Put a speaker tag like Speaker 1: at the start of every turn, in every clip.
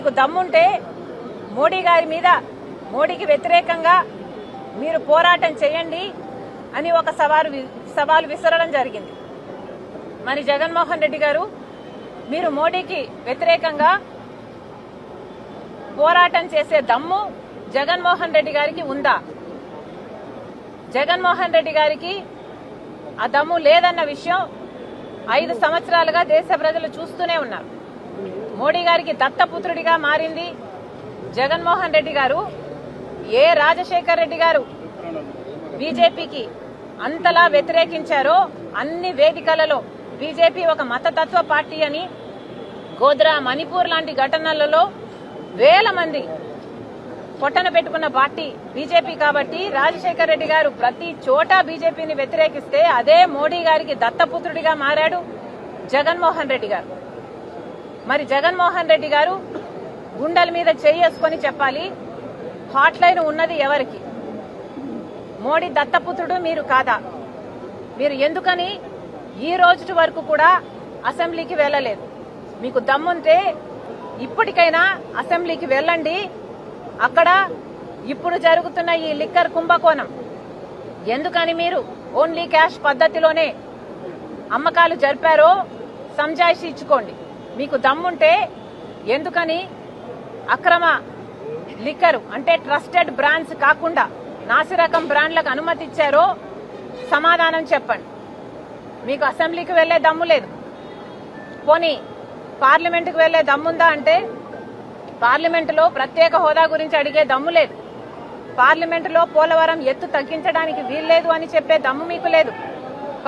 Speaker 1: మీకు దమ్ముంటే మోడీ గారి మీద మోడీకి వ్యతిరేకంగా మీరు పోరాటం చేయండి అని ఒక సవాలు సవాలు విసరడం జరిగింది. మరి జగన్మోహన్ రెడ్డి గారు మీరు మోడీకి వ్యతిరేకంగా పోరాటం చేసే దమ్ము జగన్మోహన్ రెడ్డి గారికి ఉందా? జగన్మోహన్ రెడ్డి గారికి ఆ దమ్ము లేదన్న విషయం ఐదు సంవత్సరాలుగా దేశ ప్రజలు చూస్తూనే ఉన్నారు. మోడీ గారికి దత్తపుత్రుడిగా మారింది జగన్మోహన్ రెడ్డి గారు. ఏ రాజశేఖర్ రెడ్డి గారు బీజేపీకి అంతలా వ్యతిరేకించారో అన్ని వేదికలలో బీజేపీ ఒక మతతత్వ పార్టీ అని గోద్రా మణిపూర్ లాంటి ఘటనలలో వేల మంది పొట్టన పెట్టుకున్న పార్టీ బీజేపీ కాబట్టి రాజశేఖర్ రెడ్డి గారు ప్రతి చోట బీజేపీని వ్యతిరేకిస్తే అదే మోడీ గారికి దత్తపుత్రుడిగా మారాడు జగన్మోహన్ రెడ్డి గారు. మరి జగన్మోహన్ రెడ్డి గారు గుండెల మీద చేసుకొని చెప్పాలి హాట్ లైన్ ఉన్నది ఎవరికి? మోడీ దత్తపుత్రుడు మీరు కాదా? మీరు ఎందుకని ఈ రోజు వరకు కూడా అసెంబ్లీకి వెళ్ళలేదు? మీకు దమ్ముంటే ఇప్పటికైనా అసెంబ్లీకి వెళ్ళండి. అక్కడ ఇప్పుడు జరుగుతున్న ఈ లిక్కర్ కుంభకోణం. ఎందుకని మీరు ఓన్లీ క్యాష్ పద్ధతిలోనే అమ్మకాలు జరిపారో సంజాయిషి ఇచ్చుకోండి. మీకు దమ్ముంటే ఎందుకని అక్రమ లిక్కరు అంటే ట్రస్టెడ్ బ్రాండ్స్ కాకుండా నాసిరకం బ్రాండ్లకు అనుమతి ఇచ్చారో సమాధానం చెప్పండి. మీకు అసెంబ్లీకి వెళ్ళే దమ్ము లేదు. పోనీ పార్లమెంటుకు వెళ్ళే దమ్ముందా అంటే పార్లమెంటులో ప్రత్యేక హోదా గురించి అడిగే దమ్ము లేదు. పార్లమెంటులో పోలవరం ఎత్తు తగ్గించడానికి వీల్లేదు అని చెప్పే దమ్ము మీకు లేదు.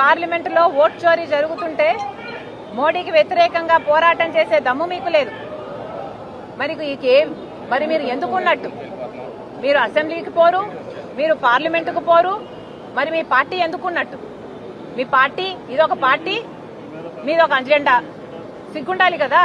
Speaker 1: పార్లమెంటులో ఓట్ చోరీ జరుగుతుంటే మోడీకి వ్యతిరేకంగా పోరాటం చేసే దమ్ము మీకు లేదు. మరి ఏం మరి మీరు ఎందుకున్నట్టు? మీరు అసెంబ్లీకి పోరు మీరు పార్లమెంటుకు పోరు మరి మీ పార్టీ ఎందుకున్నట్టు? మీ పార్టీ ఇదొక పార్టీ మీదొక అజెండా. సిగ్గుండాలి కదా?